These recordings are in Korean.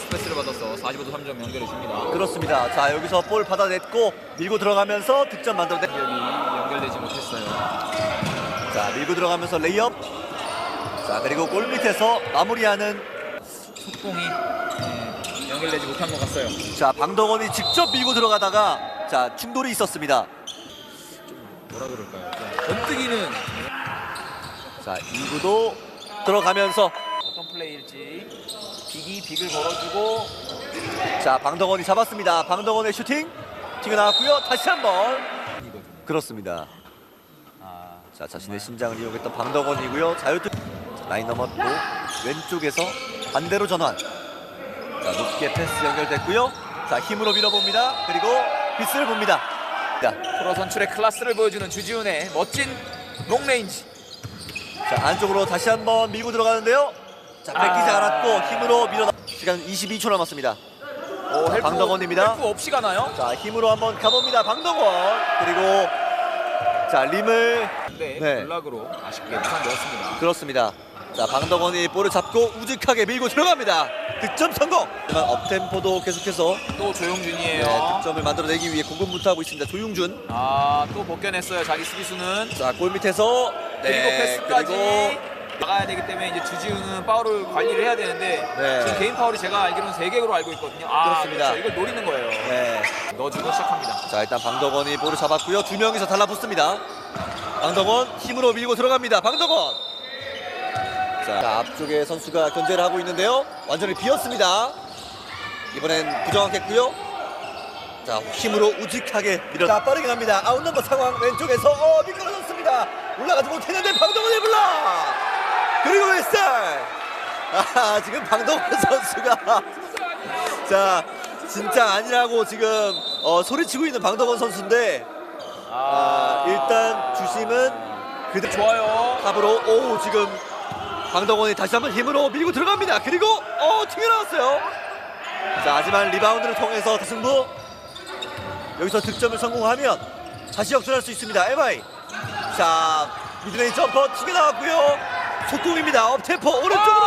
패스 패스를 받아서 45도 3점 연결해 줍니다. 그렇습니다. 자 여기서 볼 받아냈고 밀고 들어가면서 득점. 공격이 연결되지 못했어요. 자 밀고 들어가면서 레이업. 자 그리고 골 밑에서 마무리하는 속공이 네, 연결되지 못한 것 같아요. 자 방덕원이 직접 밀고 들어가다가 자 충돌이 있었습니다. 뭐라 그럴까요? 자, 번뜩이는 자 2구도 들어가면서 어떤 플레이일지 빅이 빅을 걸어주고 자 방덕원이 잡았습니다. 방덕원의 슈팅 튀겨 나왔고요. 다시 한번. 그렇습니다. 아, 자 자신의 신장을 이용했던 방덕원이고요. 자유투 라인 넘었고 왼쪽에서 반대로 전환. 자 높게 패스 연결됐고요. 자 힘으로 밀어봅니다. 그리고 빗을 봅니다. 자, 프로 선출의 클래스를 보여주는 주지훈의 멋진 롱레인지. 자 안쪽으로 다시 한번 밀고 들어가는데요. 자 뺏기지 아. 않았고 힘으로 밀어 시간 22초 남았습니다. 오, 헬프, 방덕원입니다. 헬프 없이 가나요? 자 힘으로 한번 가봅니다. 방덕원 그리고 자 림을 네, 네. 블락으로 아쉽게 무산되었습니다. 그렇습니다. 자 방덕원이 볼을 잡고 우직하게 밀고 들어갑니다. 득점 성공. 하지만 업템포도 계속해서 또 조용준이에요. 네, 득점을 만들어내기 위해 고군분투하고 있습니다. 조용준. 아, 또 벗겨냈어요. 자기 수비수는. 자 골 밑에서 그리고 네, 패스까지 그리고 나가야 되기 때문에 이제 주지훈은 파울을 관리를 해야 되는데 네. 지금 개인 파울이 제가 알기로는 3개로 알고 있거든요. 아, 그렇습니다. 그렇죠. 이걸 노리는 거예요. 네. 넣어주고 시작합니다. 자 일단 방덕원이 볼을 잡았고요. 두 명이서 달라붙습니다. 방덕원 힘으로 밀고 들어갑니다. 방덕원. 자, 자, 앞쪽에 선수가 견제를 하고 있는데요. 완전히 비었습니다. 이번엔 부정확했고요. 자 힘으로 우직하게 밀어. 자 빠르게 갑니다. 아웃 넘버 상황 왼쪽에서 어 미끄러졌습니다. 올라가지 못했는데 방덕원의 블락. 왼살. 아 지금 방덕원 선수가 자 진짜 아니라고 지금 어, 소리치고 있는 방덕원 선수인데 아, 일단 주심은 그대로 좋아요. 탑으로 오 지금 방덕원이 다시 한번 힘으로 밀고 들어갑니다. 그리고 어 튀어나왔어요. 자 하지만 리바운드를 통해서 승부 여기서 득점을 성공하면 다시 역전할 수 있습니다. MI 자 미드레인 점퍼 튀겨나왔고요. 속공입니다. 업템포 오른쪽으로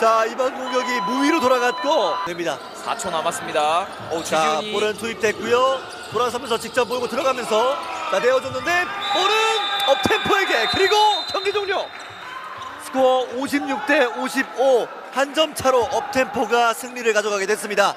자 이번 공격이 무위로 돌아갔고 됩니다. 4초 남았습니다. 오, 자 주지훈이 볼은 투입됐고요. 돌아서면서 직접 몰고 들어가면서 자 내어줬는데 볼은 업템포에게 그리고 경기 종료. 스코어 56 대 55 한 점 차로 업템포가 승리를 가져가게 됐습니다.